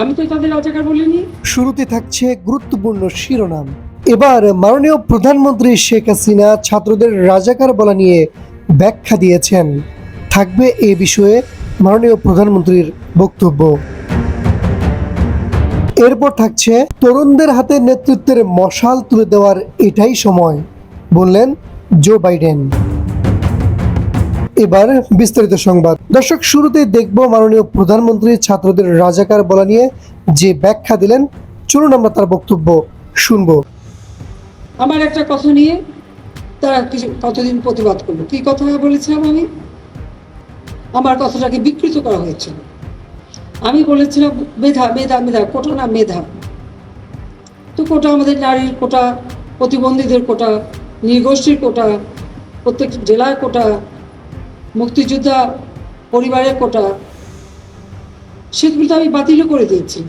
আমি তো তাদের রাজাকার বলিনি। শুরুতে থাকছে গুরুত্বপূর্ণ শিরোনাম। এবার মাননীয় প্রধানমন্ত্রী শেখ হাসিনা ছাত্রদের রাজাকার বলা নিয়ে ব্যাখ্যা দিয়েছেন। থাকবে এ বিষয়ে মাননীয় প্রধানমন্ত্রীর বক্তব্য। এরপর থাকছে তরুণদের হাতে নেতৃত্বের মশাল তুলে দেওয়ার এটাই সময়, বললেন জো বাইডেন। এবার বিস্তারিত সংবাদ। দর্শক, শুরুতেই দেখব মাননীয় প্রধানমন্ত্রী ছাত্রদের রাজাকার বলা নিয়ে যে ব্যাখ্যা দিলেন। চলুন আমরা তার বক্তব্য শুনব। আমার একটা কথা নিয়ে তারা কিছু কতদিন প্রতিবাদ করল? কি কথা বলেছিলাম আমি? আমার কথাটাকে বিকৃত করা হয়েছিল। আমি বলেছিলাম, মেধা মেধা মেধা, কোটা না মেধা? তো কোটা আমাদের নারীর কোটা, প্রতিবন্ধীদের কোটা, নৃগোষ্ঠীর কোটা, প্রত্যেক জেলার কোটা মুক্তিযোদ্ধা পরিবারের কোটা, সেগুলো তো আমি বাতিলও করে দিয়েছি।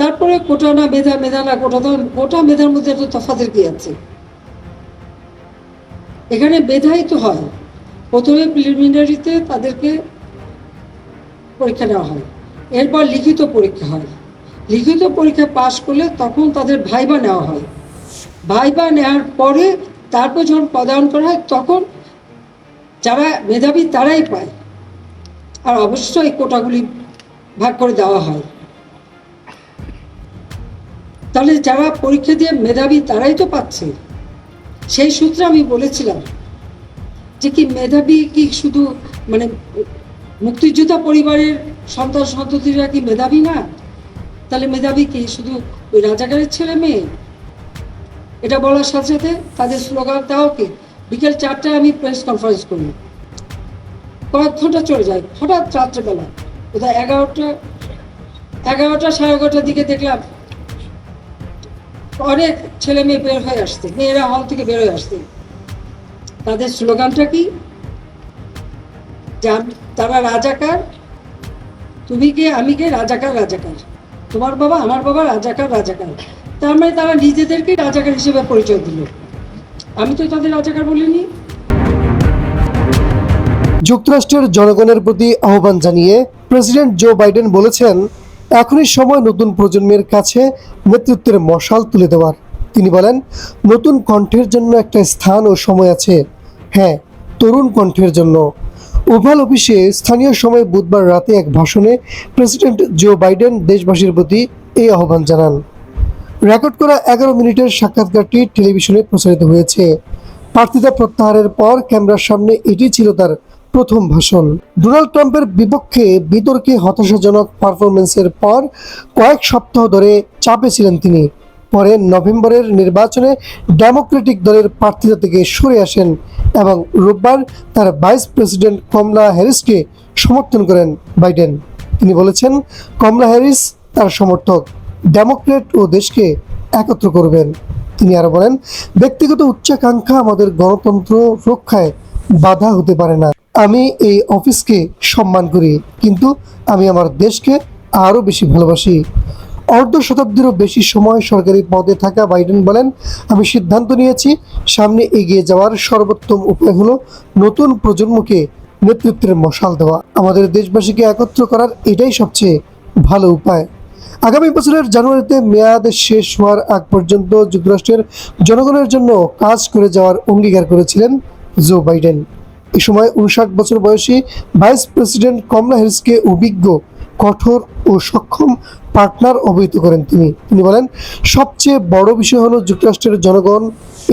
তারপরে কোটা না মেধা মেধা না কোটা, তো কোটা মেধার মধ্যে তো তফাতের কি আছে? এখানে মেধাই তো হয়। প্রথমে প্রিলিমিনারিতে তাদেরকে পরীক্ষা নেওয়া হয়। এরপর লিখিত পরীক্ষা হয়। লিখিত পরীক্ষা পাশ করলে তখন তাদের ভাইবা নেওয়া হয়। ভাইবা নেওয়ার পরে তারপর যখন পদায়ন করা হয়, তখন যারা মেধাবী তারাই পায়। আর অবশ্যই কোটাগুলি ভাগ করে দেওয়া হয়। তাহলে যারা পরীক্ষা দিয়ে মেধাবী তারাই তো পাচ্ছে। সেই সূত্রে আমি বলেছিলাম যে কি মেধাবী কি শুধু মানে মুক্তিযোদ্ধা পরিবারের সন্তান সন্ততিরা কি মেধাবী না? তাহলে মেধাবী কি শুধু ওই রাজাকারের ছেলে মেয়ে? এটা বলার সাথে সাথে তাদের স্লোগান তাও কি বিকেল চারটায় আমি প্রেস কনফারেন্স করি কয়েক ঘণ্টা চলে যায়। হঠাৎ রাত্রেবেলা কোথায় এগারোটা এগারোটা সাড়ে এগারোটার দিকে দেখলাম অনেক ছেলে মেয়ে বের হয়ে আসছে। মেয়েরা হল থেকে বের হয়ে আসছে। তাদের স্লোগানটা কি? তারা রাজাকার, তুমি কে, আমি কে? রাজাকার রাজাকার। তোমার বাবা, আমার বাবা রাজাকার রাজাকার। তার মানে তারা নিজেদেরকে রাজাকার হিসেবে পরিচয় দিল। আমি তো তাদের রাজাকার বলিনি। যুক্তরাষ্ট্রের জনগণের প্রতি আহ্বান জানিয়ে প্রেসিডেন্ট জো বাইডেন বলেছেন, এখনই সময় নতুন প্রজন্মের কাছে নেতৃত্বের মশাল তুলে দেওয়ার। তিনি বলেন, নতুন কণ্ঠের জন্য একটা স্থান ও সময় আছে। হ্যাঁ তরুণ কণ্ঠের জন্য। ওভাল অফিসে স্থানীয় সময় বুধবার রাতে এক ভাষণে প্রেসিডেন্ট জো বাইডেন দেশবাসীর প্রতি এই আহ্বান জানান। রেকর্ড করা এগারো মিনিটের সাক্ষাৎকারটি টেলিভিশনে প্রচারিত হয়েছে। প্রার্থিতা প্রত্যাহারের পর ক্যামেরার সামনে এটি ছিল তার প্রথম ভাষণ। ডোনাল্ড ট্রাম্পের বিপক্ষে বিতর্কে হতাশাজনক পারফরমেন্সের পর কয়েক সপ্তাহ ধরে চাপে ছিলেন তিনি। পরে নভেম্বরের নির্বাচনে ডেমোক্রেটিক দলের প্রার্থিতা থেকে সরে আসেন এবং রোববার তার ভাইস প্রেসিডেন্ট কমলা হ্যারিসকে সমর্থন করেন বাইডেন। তিনি বলেছেন, কমলা হ্যারিস তার সমর্থক। ডেমোক্রেট ও দেশকে একত্র করবেন। তিনি আরও বলেন, ব্যক্তিগত উচ্চাকাঙ্ক্ষা আমাদের গণতন্ত্র রক্ষায় বাধা হতে পারে না। আমি এই অফিসকে সম্মান করি, কিন্তু আমি আমার দেশকে আরও বেশি ভালোবাসি। অর্ধ শতাব্দীরও বেশি সময় সরকারি পদে থাকা বাইডেন বলেন, আমি সিদ্ধান্ত নিয়েছি, সামনে এগিয়ে যাওয়ার সর্বোত্তম উপায় হলো নতুন প্রজন্মকে নেতৃত্বের মশাল দেওয়া। আমাদের দেশবাসীকে একত্র করার এটাই সবচেয়ে ভালো উপায়। আগামী বছরের জানুয়ারিতে মেয়াদ শেষ হওয়ার আগ পর্যন্ত যুক্তরাষ্ট্রের জনগণের জন্য কাজ করে যাওয়ার অঙ্গীকার করেছিলেন জো বাইডেন। এ সময় উনষাট বছর বয়সী ভাইস প্রেসিডেন্ট কমলা হ্যারিসকে অভিজ্ঞ, কঠোর ও সক্ষম পার্টনার অবহিত করেন তিনি। তিনি বলেন, সবচেয়ে বড় বিষয় হলো যুক্তরাষ্ট্রের জনগণ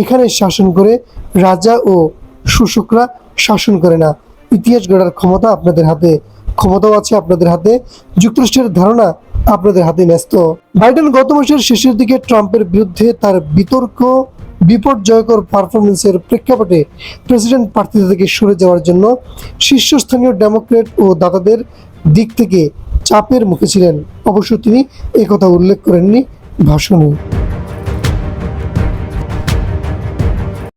এখানে শাসন করে, রাজা ও শোষকরা শাসন করে না। ইতিহাস গড়ার ক্ষমতা আপনাদের হাতে, ক্ষমতাও আছে আপনাদের হাতে। যুক্তরাষ্ট্রের ধারণা আপনাদের হাতে ন্যস্ত। বাইডেন গত মাসের শেষের দিকে ট্রাম্পের বিরুদ্ধে তার বিতর্ক, বিপর্যয়কর পারফরমেন্সের প্রেক্ষাপটে প্রেসিডেন্ট প্রার্থী থেকে সরে যাওয়ার জন্য শীর্ষস্থানীয় ডেমোক্রেট ও দাতাদের দিক থেকে চাপের মুখে ছিলেন। অবশ্য তিনি একথা উল্লেখ করেননি ভাষণে।